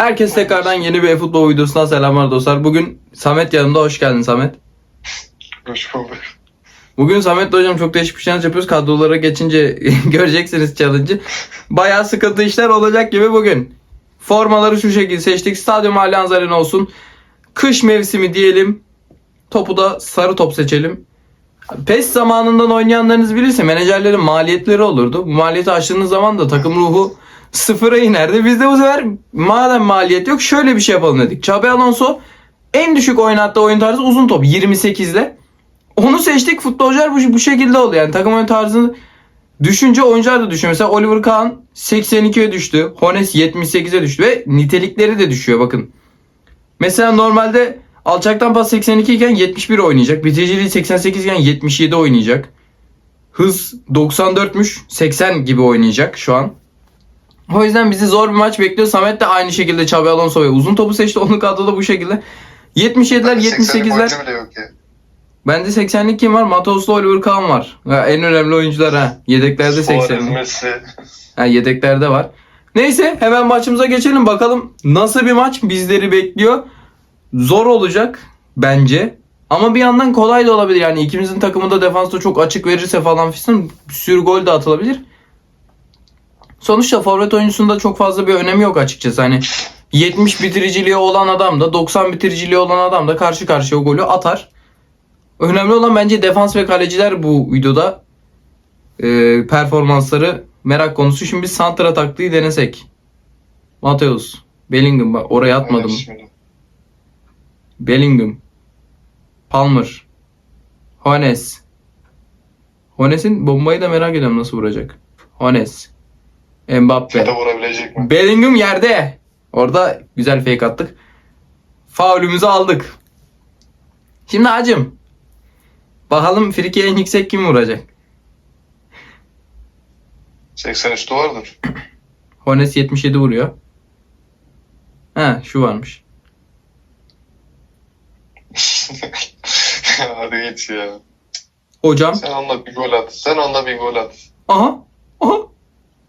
Herkes tekrardan yeni bir futbol videosundan selamlar dostlar. Bugün Samet yanımda. Hoş geldin Samet. Hoş bulduk. Bugün Samet'le hocam çok değişik bir challenge yapıyoruz. Kadrolara geçince göreceksiniz challenge'ı. Bayağı sıkıntı işler olacak gibi bugün. Formaları şu şekilde seçtik. Stadyum Allianz Arena olsun. Kış mevsimi diyelim. Topu da sarı top seçelim. PES zamanından oynayanlarınız bilirse menajerlerin maliyetleri olurdu. Bu maliyeti aştığınız zaman da takım ruhu sıfıra inerdi. Biz de bu sefer madem maliyet yok şöyle bir şey yapalım dedik. Xabi Alonso en düşük oynattığı oyun tarzı uzun top 28 ile. Onu seçtik futbolcular bu, bu şekilde oldu yani takım oyun tarzını düşünce oyuncular da düşüyor. Mesela Oliver Kahn 82'ye düştü. Hones 78'e düştü ve nitelikleri de düşüyor bakın. Mesela normalde alçaktan pas 82 iken 71 oynayacak. Bitiriciliği 88 iken 77 oynayacak. Hız 94'müş 80 gibi oynayacak şu an. O yüzden bizi zor bir maç bekliyor. Samet de aynı şekilde Xabi Alonso ve uzun topu seçti. Onun kadroda bu şekilde. 77'ler 78'ler. oyuncu bile yok ya. Bende 80'lik kim var? Matos'la Oliver Kahn var. En önemli oyuncular ha. Yedeklerde Suarez, 80'lik. Messi. Ha, yedeklerde var. Neyse hemen maçımıza geçelim. Bakalım nasıl bir maç bizleri bekliyor. Zor olacak bence. Ama bir yandan kolay da olabilir. Yani ikimizin takımı da defansta çok açık verirse falan filan bir sürü gol de atılabilir. Sonuçta forvet oyuncusunda çok fazla bir önemi yok açıkçası. Hani 70 bitiriciliği olan adam da 90 bitiriciliği olan adam da karşı karşıya o golü atar. Önemli olan bence defans ve kaleciler bu videoda e, performansları merak konusu. Şimdi biz Santra taktiği denesek. Mateus. Bellingham bak oraya atmadım. Bellingham. Palmer. Hones. Hones'in bombayı da merak ediyorum nasıl vuracak. Hones. Mbappe. Ya da vurabilecek mi? Bellingham yerde. Orada güzel fake attık. Faulümüzü aldık. Şimdi acım. Bakalım friki en yüksek kim vuracak? 80 üstü vardır. Hones 77 vuruyor. Ha şu varmış. Hadi git ya. Hocam. Sen onunla bir gol at. Sen onunla bir gol at. Aha. Aha.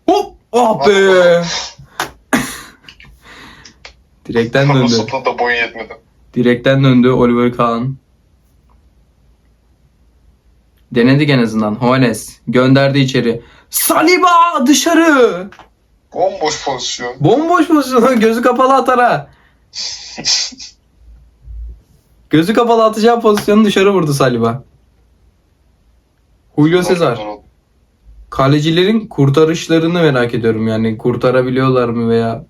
Hop. Ah be. Direkten döndü. Rusut'un da boyu yetmedi. Direkten döndü Oliver Kahn. Denedik en azından. Hones gönderdi içeri. Saliba dışarı. Bomboş pozisyon. Bomboş pozisyon. Gözü kapalı atar ha. Gözü kapalı atacağı pozisyonu dışarı vurdu Saliba. Julio Cesar. Kalecilerin kurtarışlarını merak ediyorum yani kurtarabiliyorlar mı veya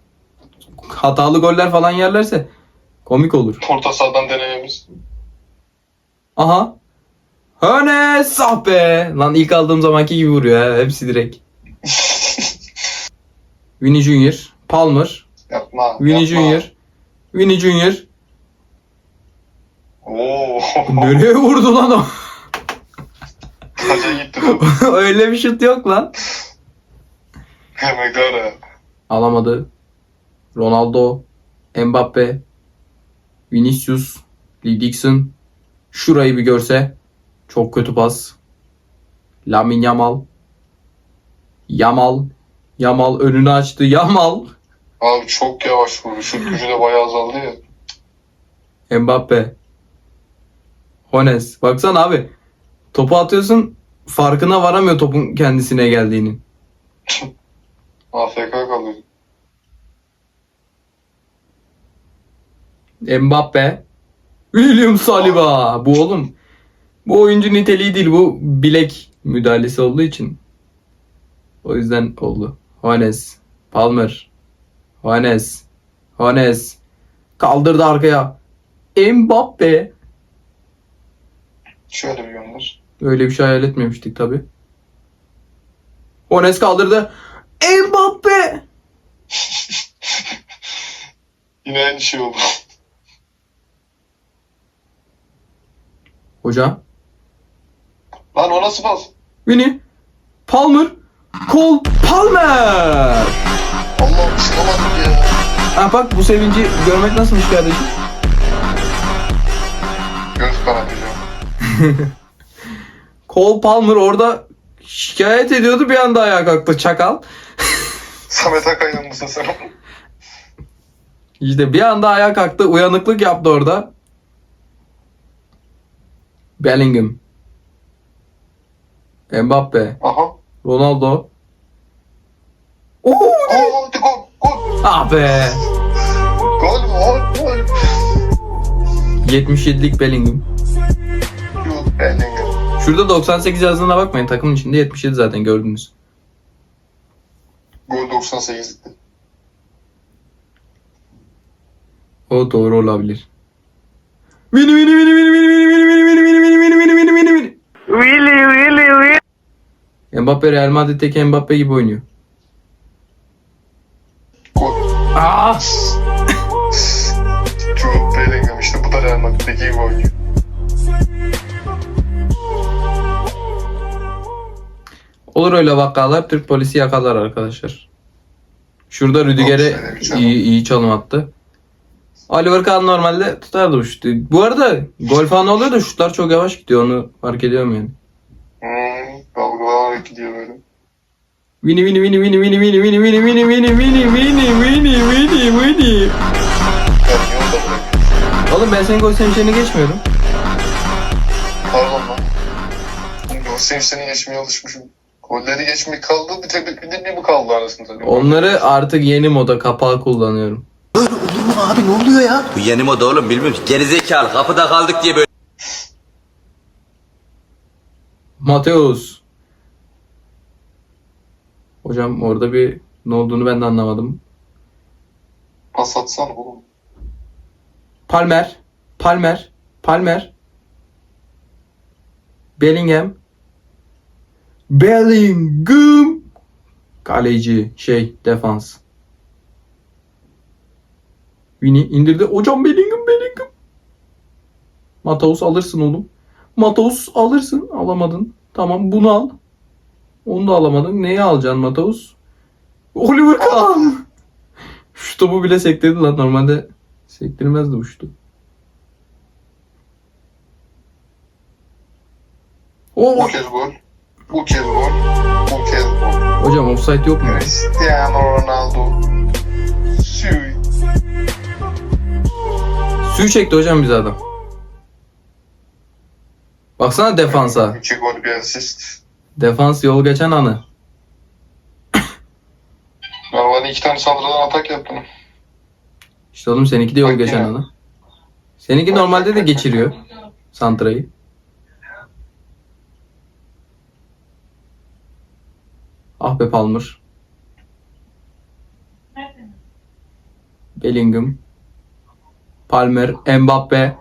hatalı goller falan yerlerse komik olur. Orta sahadan denememiz. Aha. Hönes ah be. Lan ilk aldığım zamanki gibi vuruyor ha. Hepsi direkt. Vinny Junior. Palmer. Yapma. Vinny yapma. Junior. Vinny Junior. Oo. Nereye vurdu lan o? Öyle bir şut yok lan. Megara. Alamadı. Ronaldo. Mbappe. Vinicius. Lee Dixon. Şurayı bir görse. Çok kötü pas. Lamine Yamal. Yamal. Yamal önünü açtı. Yamal. Abi çok yavaş vurdu. Şut gücü de bayağı azaldı ya. Mbappe. Hones. Baksana abi. Topu atıyorsun. Farkına varamıyor topun kendisine geldiğinin. AFK kalıyor. Mbappe. William Saliba. Bu oğlum. Bu oyuncu niteliği değil. Bu bilek müdahalesi olduğu için. O yüzden oldu. Hones. Palmer. Hones. Hones. Kaldırdı arkaya. Mbappe. Şöyle bir gönder. Öyle bir şey hayal etmemiştik tabi. Hones kaldırdı. Mbappe. Yine aynı şey oldu. Hocam. Lan o nasıl pas? Vini. Palmer. Cole Palmer. Allah'ım çıkamadık ya. Ha bak bu sevinci görmek nasılmış kardeşim? Göz kanatacağım. Cole Palmer orada şikayet ediyordu bir anda ayağa kalktı çakal. Samet Akay'ın mısın sen? İşte bir anda ayağa kalktı. Uyanıklık yaptı orada. Bellingham. Mbappe. Aha. Ronaldo. Oo! Hadi gol. Gol. Ah be. Gol. Gol. Gol. 77'lik Bellingham. Yok Bellingham. Şurada 98 yazdığına bakmayın. Takımın içinde 77 zaten gördünüz. Gol 98'di. O doğru olabilir. Vini vini vini vini vini vini vini vini vini vini vini vini vini vini vini. Willy, Willy, Willy. Mbappe Real Madrid'deki Mbappe gibi oynuyor. Gol. Aa! Jude Bellingham işte bu da Real Madrid'deki gibi oynuyor. Olur öyle vakalar. Türk polisi yakalar arkadaşlar. Şurada Rüdiger'e iyi, iyi çalım attı. Oliver Kahn normalde tutardı bu şutu. Bu arada gol falan oluyor da şutlar çok yavaş gidiyor onu fark ediyorum yani. Hmm, dalgalanarak gidiyor böyle. Vini vini vini vini vini vini vini vini vini vini vini vini vini vini. Oğlum ben senin gol sevinçlerini geçmiyorum. Pardon lan. Gol sevinçlerini geçmeye alışmışım. Golleri geçmek kaldı. Bir tek bir bir bu kaldı arasında. Onları artık yeni moda kapağı kullanıyorum. Bu yeni moda oğlum bilmiyorum. Gerizekalı kapıda kaldık diye böyle. Mateus. Hocam orada bir ne olduğunu ben de anlamadım. Pas atsana oğlum. Palmer. Palmer. Palmer. Bellingham. Bellingham. Kaleci. Şey. Defans. Vini indirdi. Hocam Bellingham Bellingham. Mataus alırsın oğlum. Mataus alırsın. Alamadın. Tamam bunu al. Onu da alamadın. Neyi alacaksın Mataus? Oliver Kahn. Şu topu bile sektirdi lan. Normalde sektirmezdi bu şutu. Kez gol. Bu kez gol. Bu kez gol. Hocam offside yok mu? Cristiano Ronaldo. Sui. Suyu çekti hocam bize adam. Baksana defansa. İki gol bir asist. Defans yol geçen anı. Normalde iki tane saldırıdan atak yaptım. İşte oğlum seninki de yol Bak geçen yine. anı. Seninki normalde de geçiriyor. Santra'yı. Ah be Palmer. Bellingham. Palmer. Mbappe.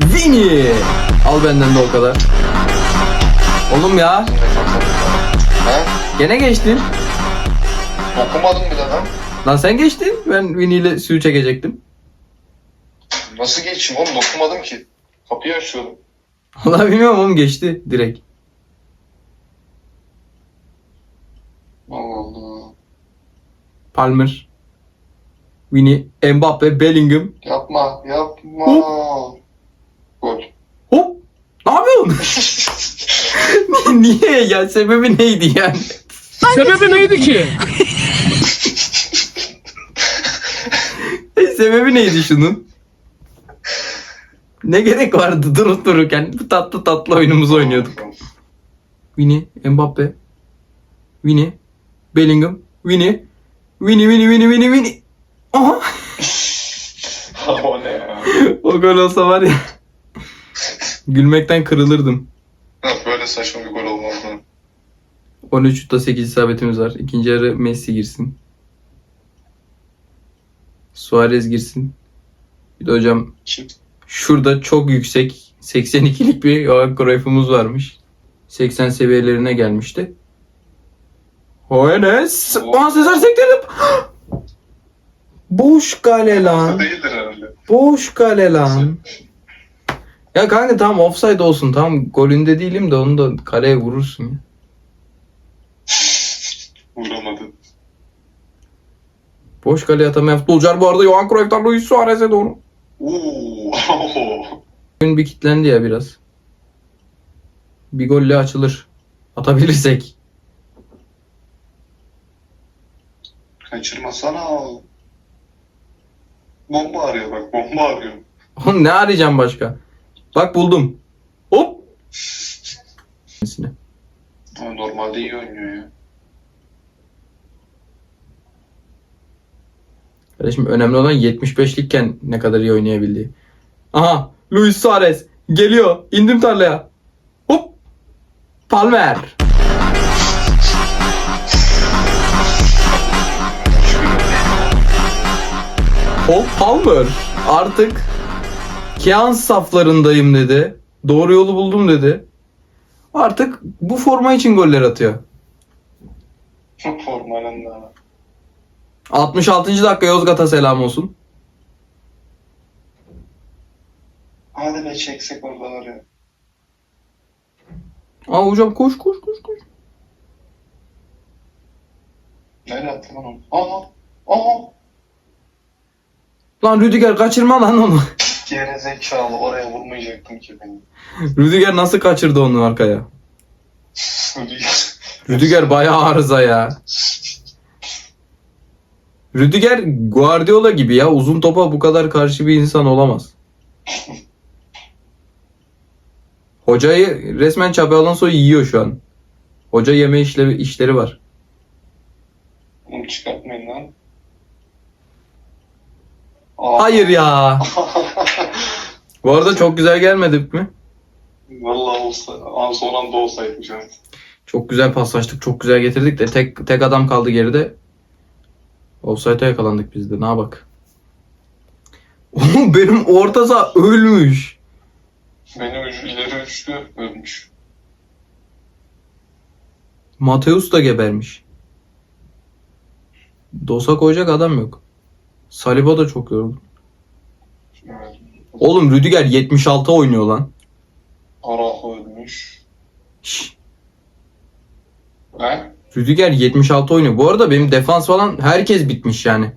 Vini. Al benden de o kadar. Oğlum ya. He? Gene geçtin. Dokumadım bile lan. Lan sen geçtin. Ben Vini ile suyu çekecektim. Nasıl geçeyim oğlum dokumadım ki. Kapıyı açıyordum. Allah bilmiyorum oğlum geçti direkt. Allah Allah. Palmer. Vini, Mbappe, Bellingham. Yapma yapma. Gol. Hop! Ne yapıyorsun? Niye ya? Sebebi neydi yani? Sebebi neydi ki? E, Sebebi neydi şunun? Ne gerek vardı durup dururken bu tatlı tatlı oyunumuzu oynuyorduk. Vini, Mbappe. Vini, Bellingham, Vini. Vini, Vini, Vini, Vini, Vini. Aha! o ne ya? O gol olsa var ya. Gülmekten kırılırdım. Böyle saçma bir gol olmaz lan. 13 şutta 8 isabetimiz var. İkinci yarı Messi girsin. Suarez girsin. Bir de hocam Kim? şurada çok yüksek 82'lik bir Johan Cruyff'umuz varmış. 80 seviyelerine gelmişti. Hoeneß. Aa Sezar sektirdim. Boş kale lan. Değildir herhalde. Boş kale lan. Ya kanka tamam offside olsun tamam golünde değilim de onu da kaleye vurursun ya. Vuramadı. Boş kaleye atamayan futbolcular bu arada Johan Cruyff'tan Luis Suarez'e doğru. Oo. Oyun bir kitlendi ya biraz. Bir golle açılır. Atabilirsek. Kaçırmasana. Bomba arıyor bak bomba arıyor. Oğlum ne arayacağım başka? Bak buldum. Hop. Ama normalde iyi oynuyor ya. Kardeşim önemli olan 75'likken ne kadar iyi oynayabildiği. Aha Luis Suarez geliyor. İndim tarlaya. Hop. Palmer. Paul Palmer artık Kian saflarındayım dedi. Doğru yolu buldum dedi. Artık bu forma için goller atıyor. Formanın da. 66. dakika Yozgat'a selam olsun. Hadi be çeksek orada arıyor. Aa hocam koş koş koş koş. Nereye attı lan onu? Aha! Aha! Lan Rüdiger kaçırma lan onu. Geri zekalı oraya vurmayacaktım ki beni. Rüdiger nasıl kaçırdı onu arkaya? Rüdiger. Rüdiger bayağı arıza ya. Rüdiger Guardiola gibi ya. Uzun topa bu kadar karşı bir insan olamaz. Hocayı resmen Xabi Alonso yiyor şu an. Hoca yeme işleri, işleri var. Bunu çıkartmayın lan. Aa. Hayır ya. Bu arada çok güzel gelmedi mi? Vallahi olsa, an son anda olsaydı şu an. Çok güzel paslaştık. Çok güzel getirdik de tek tek adam kaldı geride. Offside'e yakalandık biz de. Ne bak. Oğlum benim orta saha ölmüş. Benim üç, ileri üçlü ölmüş. Mateus da gebermiş. Dosa koyacak adam yok. Saliba da çok yoruldu. Oğlum Rüdiger 76 oynuyor lan. Araujo ölmüş. Şş, He? Rüdiger 76 oynuyor. Bu arada benim defans falan herkes bitmiş yani.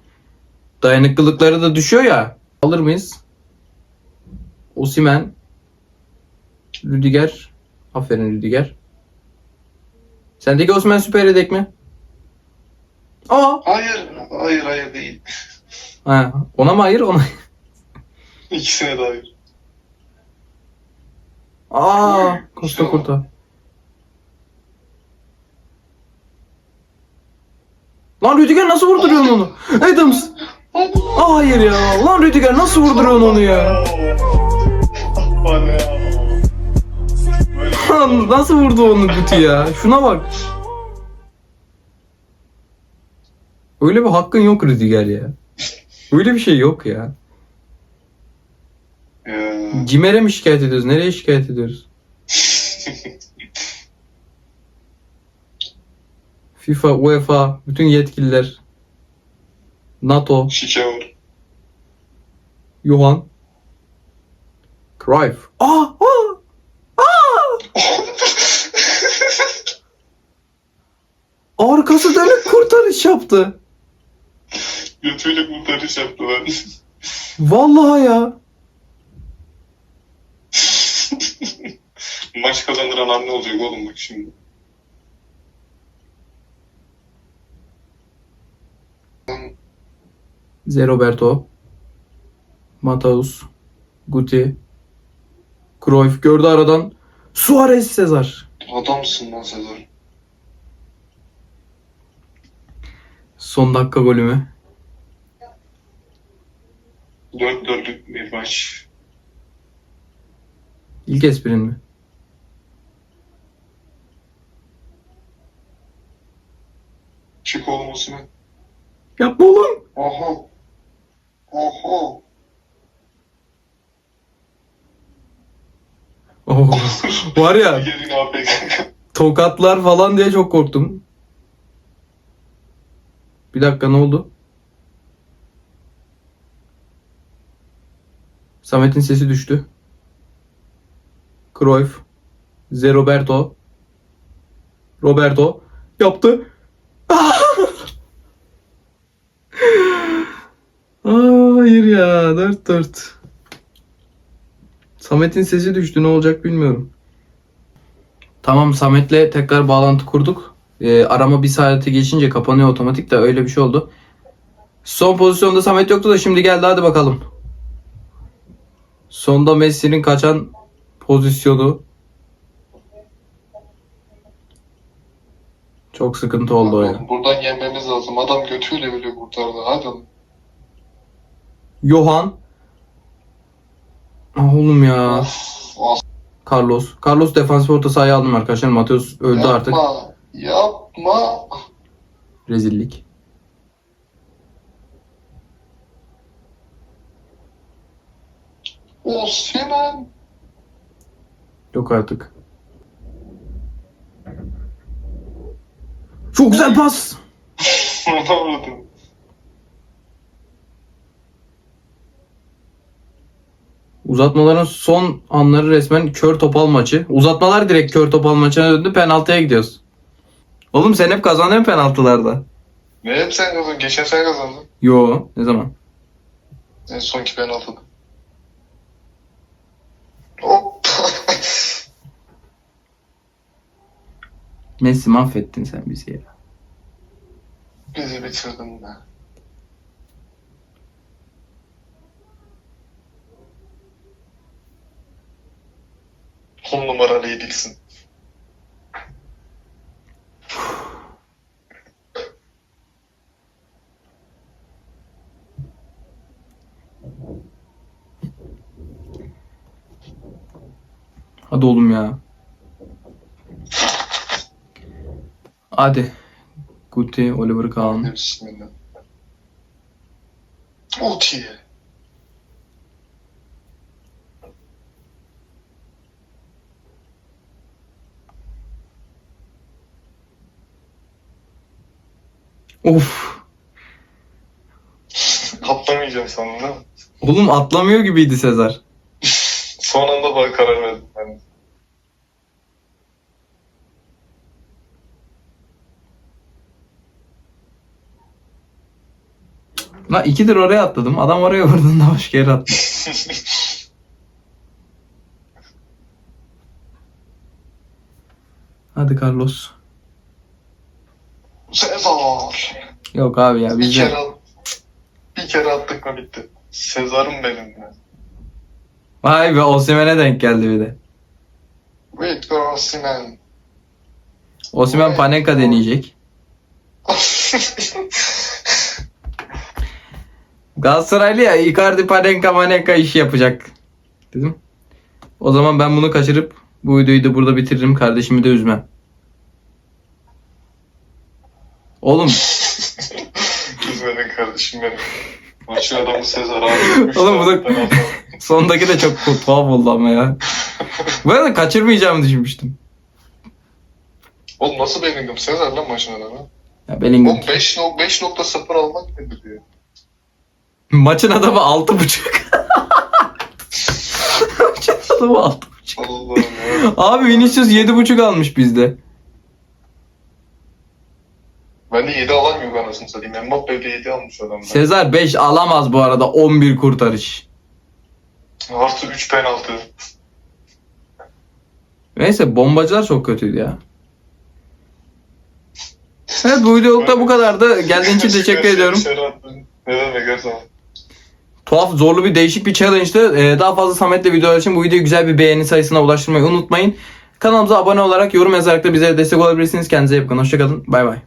Dayanıklılıkları da düşüyor ya. Alır mıyız? Osimen. Rüdiger. Aferin Rüdiger. Sendeki Osman süper yedek mi? Aa. Hayır, hayır, hayır değil. Ha, ona mı hayır ona? İkisine de hayır. Aa, Costa Curta. Lan Rüdiger nasıl vurduruyorsun onu? Adams. Aa, hayır ya. Lan Rüdiger nasıl vurduruyorsun onu ya? Bana ya. Lan nasıl vurdu onu Guti ya? Şuna bak. Öyle bir hakkın yok Rüdiger ya. Öyle bir şey yok ya. Ya. Cimer'e mi şikayet ediyoruz? Nereye şikayet ediyoruz? FIFA, UEFA, bütün yetkililer. NATO, Şike var. Johan. Cruyff. Aa, aa, aa! Arkası dönük kurtarış yaptı. Götüyle kurtarış yaptı lan. Vallahi ya. Maç kazandıran an ne olacak oğlum bak şimdi. Zé Roberto. Mataus. Guti. Cruyff gördü aradan. Suarez Sezar. Adamsın lan Sezar. Son dakika golü mü? Dört dörtlük bir maç. İlk esprin mi? Çık olması mı? Yapma oğlum. Oha. Oha. Oh, var ya tokatlar falan diye çok korktum. Bir dakika ne oldu? Samet'in sesi düştü. Cruyff. Zé Roberto. Roberto. Yaptı. Hayır ya. 4-4. Samet'in sesi düştü. Ne olacak bilmiyorum. Tamam Samet'le tekrar bağlantı kurduk. Ee, arama bir saate geçince kapanıyor otomatik de öyle bir şey oldu. Son pozisyonda Samet yoktu da şimdi geldi hadi bakalım. Sonda Messi'nin kaçan pozisyonu. Çok sıkıntı oldu o ya. Buradan yenmemiz lazım. Adam götüyle bile kurtardı. Hadi. Johan. Ah oğlum ya. Of, Carlos. Carlos defans orta sahaya aldım arkadaşlar. Mateus öldü yapma, artık. Yapma. Rezillik. Osimhen. Yok artık. Çok güzel pas. Uzatmaların son anları resmen kör topal maçı. Uzatmalar direkt kör topal maçına döndü. Penaltıya gidiyoruz. Oğlum sen hep kazandın penaltılarda. Ne hep sen kazandın? Geçen sen kazandın. Yo ne zaman? En sonki penaltıda. Hop. Messi mahvettin sen bizi ya. Bizi bitirdin be. On numaralı yediksin. Hadi oğlum ya. Hadi. Guti, Oliver Kahn. Bismillah. Uti. Of. Atlamayacağım sandım değil mi? Oğlum atlamıyor gibiydi Sezar. Son anda bana karar verdim ben. Lan ikidir oraya atladım. Adam oraya vurduğunda başka yere atladı. Hadi Carlos. Sezar. Yok abi ya Bir kere at- bir kere attık mı bitti. Sezar'ım benim ya. Vay be Osimhen'e denk geldi bir de. Victor Osimhen. Osimhen Panenka deneyecek. Galatasaraylı ya Icardi Panenka Manenka işi yapacak. Dedim. O zaman ben bunu kaçırıp bu videoyu da burada bitiririm. Kardeşimi de üzmem. Oğlum Üzmedin kardeşim benim. Maçın adamı Sezar abi. Oğlum bu da- sondaki de çok tuhaf oldu ama ya. Bu arada kaçırmayacağımı düşünmüştüm. Oğlum nasıl beğendim Sezar lan maçın adamı? Ya Bellingham. Oğlum 5 nok 5.0 almak nedir ya? Maçın adamı 6.5. Maçın adamı 6.5. Allah'ım ya. Abi Vinicius 7.5 almış bizde. Ben de 7 alamıyorum anasını satayım. Mbappe de 7 almış adam. Sezar 5 alamaz bu arada 11 kurtarış. Artı 3 penaltı. Neyse bombacılar çok kötüydü ya. Evet bu videolukta bu kadardı. Geldiğin için teşekkür ediyorum. Ne demek her zaman. Tuhaf zorlu bir değişik bir challenge'tı. Ee, daha fazla Samet'le videolar için bu videoyu güzel bir beğeni sayısına ulaştırmayı unutmayın. Kanalımıza abone olarak yorum yazarak da bize destek olabilirsiniz. Kendinize iyi bakın. Hoşçakalın. Bay bay.